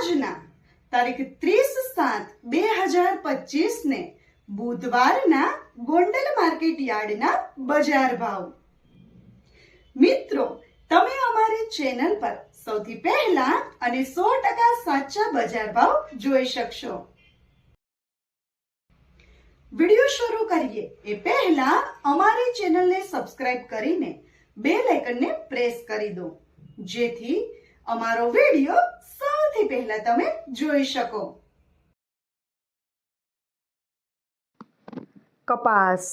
આજના તારીખ ત્રીસ સાત બે હજાર પચીસ ને બુધવારના ગોંડલ માર્કેટ યાર્ડના બજાર ભાવ. મિત્રો, તમે અમારી ચેનલ પર સૌથી પહેલા અને સો ટકા સાચા બજાર ભાવ જોઈ શકશો. વિડિયો શરૂ કરીએ. એ પહેલા અમારી ચેનલને સબસ્ક્રાઇબ કરીને બેલ આઇકનને પ્રેસ કરી દો. જેથી અમારો વિડિયો સૌથી પહેલા તમે જોઈ શકો. કપાસ,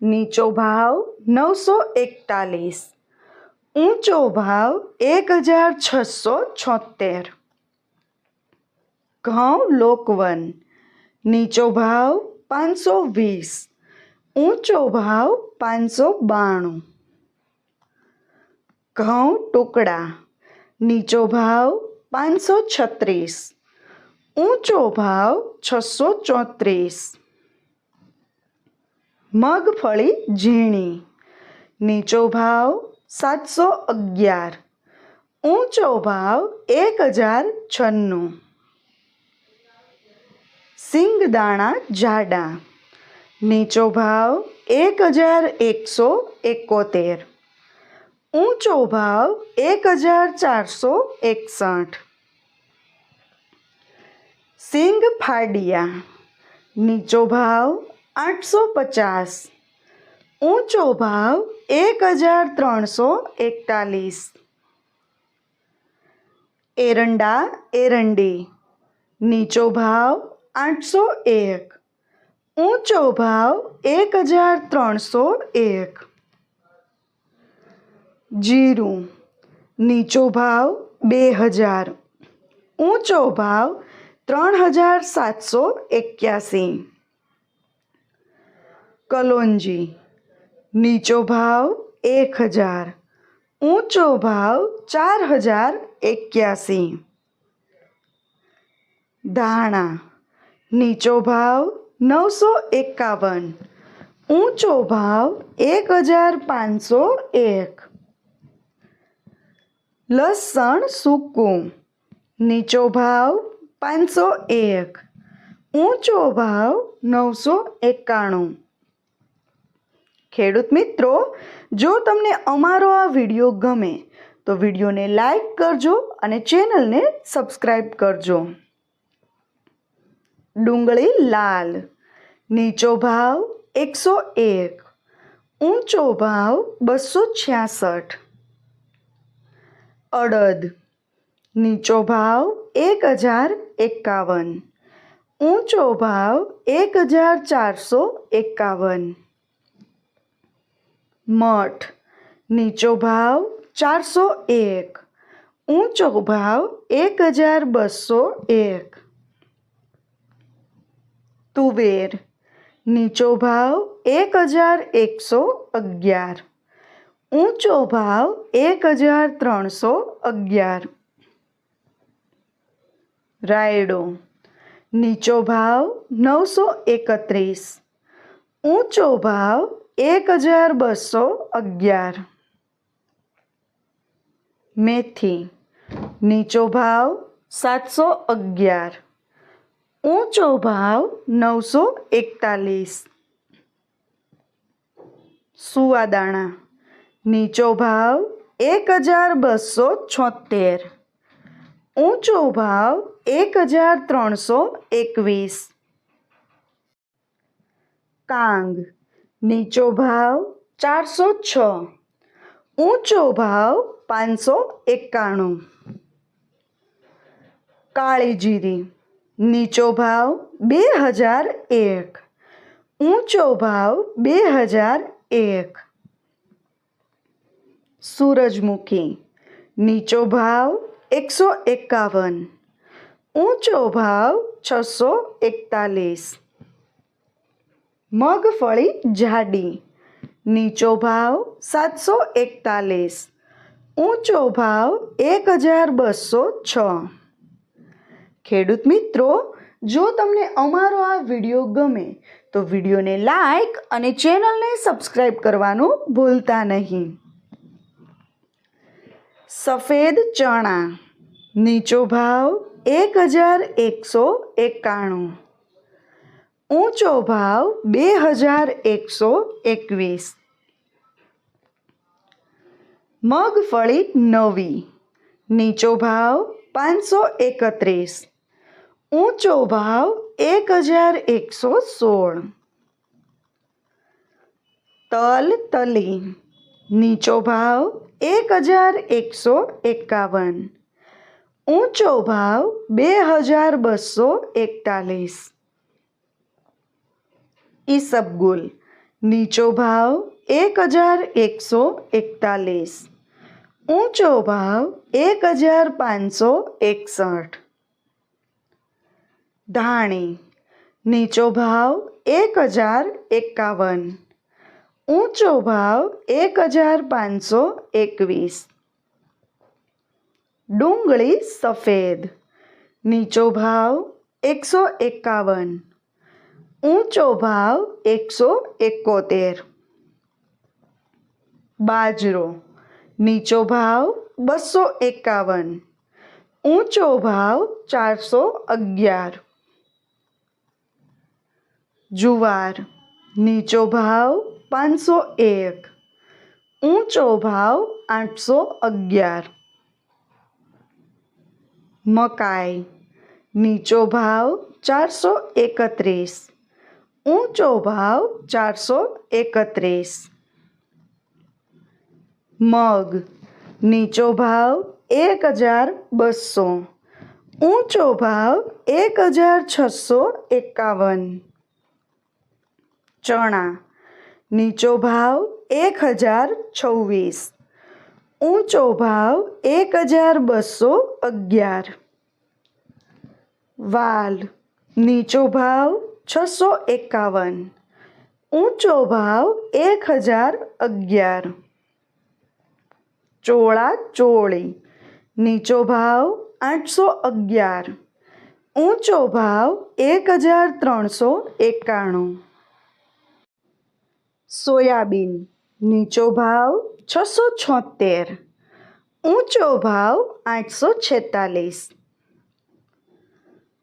નીચો ભાવ નવસો એકતાલીસ, ઊંચો ભાવ એક હજાર છસો છોતેર ઘઉં લોકવન, નીચો ભાવ પાંચસો વીસ, ઊંચો ભાવ પાંચસો બાણું. ઘઉં ટુકડા, નીચો ભાવ પાંચસો છત્રીસ. ઊંચો ભાવ છસો ચોત્રીસ. મગફળી ઝીણી. નીચો ભાવ સાતસો અગિયાર. ઊંચો ભાવ એક હજાર છન્નું. સિંગદાણા જાડા. નીચો ભાવ એક હજાર એકસો એકોતેર. ઊંચો ભાવ એક હજાર ચારસો એકસઠ. સિંગ ફાડિયા, નીચો ભાવ આઠસો પચાસ. ઊંચો ભાવ એક હજાર ત્રણસો એકતાલીસ. એરંડા, એરંડી, નીચો ભાવ આઠસો એક. ઊંચો ભાવ એક હજાર ત્રણસો એક. જીરું, નીચો ભાવ બે હજાર, ઊંચો ભાવ ત્રણ હજાર સાતસો એક્યાસી. કલોંજી, નીચો ભાવ એક હજાર, ઊંચો ભાવ ચાર હજાર એક્યાસી. ધાણા, નીચો ભાવ નવસો એકાવન, ઊંચો ભાવ એક હજાર પાંચસો એક. લસણ સૂકું, નીચો ભાવ પાંચસો એક, ઊંચો ભાવ નવસો એકાણું. ખેડૂત મિત્રો, જો તમને અમારો આ વીડિયો ગમે, તો વિડીયોને લાઈક કરજો અને ચેનલને સબસ્ક્રાઈબ કરજો. ડુંગળી લાલ, નીચો ભાવ એકસો એક, ઊંચો ભાવ બસો છ્યાસઠ. અડદ. નીચો ભાવ એક હજાર એકાવન. ઊંચો ભાવ એક હજાર ચારસો એકાવન. મઠ. નીચો ભાવ ચારસો એક. ઊંચો ભાવ એક હજાર બસો એક. તુવેર. નીચો ભાવ એક હજાર એકસો અગિયાર. ઊંચો ભાવ એક હજાર ત્રણસો અગિયાર. રાયડો. નીચો ભાવ નવસો એકત્રીસ. ઊંચો ભાવ એક હજાર બસો અગિયાર. મેથી. નીચો ભાવ સાતસો અગિયાર. ઊંચો ભાવ નવસો એકતાલીસ. સુવાદાણા. નીચો ભાવ એક હજાર બસો છોતેર ઊંચો ભાવ એક હજાર ત્રણસો એકવીસ. કાંગ, નીચો ભાવ ચારસો છ. ઊંચો ભાવ પાંચસો એકાણું. કાળી જીરી નીચો ભાવ બે હજાર એક. ઊંચો ભાવ બે હજાર એક. સૂરજમુખી, નીચો ભાવ એકસો એકાવન, ઊંચો ભાવ છસો એકતાલીસ. મગફળી જાડી, નીચો ભાવ સાતસો એકતાલીસ, ઊંચો ભાવ એક હજાર બસો છ. ખેડૂત મિત્રો, જો તમને અમારો આ વીડિયો ગમે, તો વિડીયોને લાઈક અને ચેનલને સબસ્ક્રાઈબ કરવાનું ભૂલતા નહીં. સફેદ ચણા. નીચો ભાવ એક હજાર એકસો એકાણું. ઊંચો ભાવ બે હજાર એકસો એકવીસ. મગફળી નવી. નીચો ભાવ પાંચસો એકત્રીસ. ઊંચો ભાવ એક હજાર એકસો સોળ. તલ તલી. નીચો ભાવ એક હજાર એકસો એકાવન. ઊંચો ભાવ બે હજાર બસો એકતાલીસ. ઈસબગુલ નીચો ભાવ એક હજાર એકસો એકતાલીસ. ઊંચો ભાવ એક હજાર પાંચસો એકસઠ. ધાણી. નીચો ભાવ એક હજાર એકાવન. ઊંચો ભાવ એક હજાર પાંચસો એકવીસ. ડુંગળી સફેદ. નીચો ભાવ એકસો એકાવન. ઊંચો ભાવ એકસો એકોતેર. બાજરો. નીચો ભાવ બસો એકાવન. ઊંચો ભાવ ચારસો અગિયાર. જુવાર. નીચો ભાવ પાંચસો એક. ઊંચો ભાવ આઠસો અગિયાર. મકાઈ. નીચો ભાવ ચારસો એકત્રીસ. ઊંચો ભાવ ચારસો એકત્રીસ. મગ. નીચો ભાવ એક હજાર બસો. ઊંચો ભાવ એક હજાર છસો એકાવન. ચણા. નીચો ભાવ એક હજાર છવ્વીસ. ઊંચો ભાવ એક હજાર બસો અગિયાર. વાલ, નીચો ભાવ છસો એકાવન. ઊંચો ભાવ એક હજાર અગિયાર. ચોળા ચોળી, નીચો ભાવ આઠસો અગિયાર. ઊંચો ભાવ એક હજાર ત્રણસો એકાણું. સોયાબીન, નીચો ભાવ છસો છોતેર, ઊંચો ભાવ આઠસો છેતાલીસ.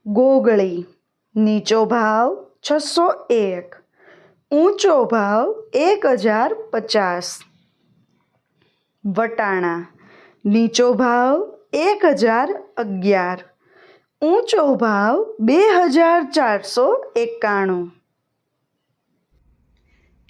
ગોગળી, નીચો ભાવ છસો એક, ઊંચો ભાવ એક હજાર પચાસ. વટાણા, નીચો ભાવ એક હજાર અગિયાર, ઊંચો ભાવ બે હજાર ચારસો એકાણું.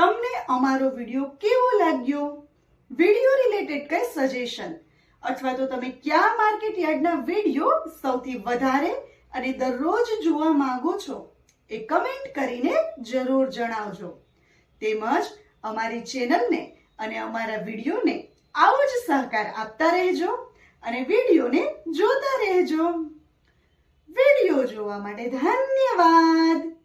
તમને અમારો વીડિયો કેવો લાગ્યો? વીડિયો રિલેટેડ કઈ સજેશન અથવા તો તમે કયા માર્કેટ યાર્ડના વીડિયો સૌથી વધારે અને દરરોજ જોવા માંગો છો એ કમેન્ટ કરીને જરૂર જણાવજો. તેમજ અમારી ચેનલને અને અમારા વિડીયોને આવો જ સહકાર આપતા રહેજો અને વિડીયોને જોતા રહેજો. વીડિયો જોવા માટે ધન્યવાદ!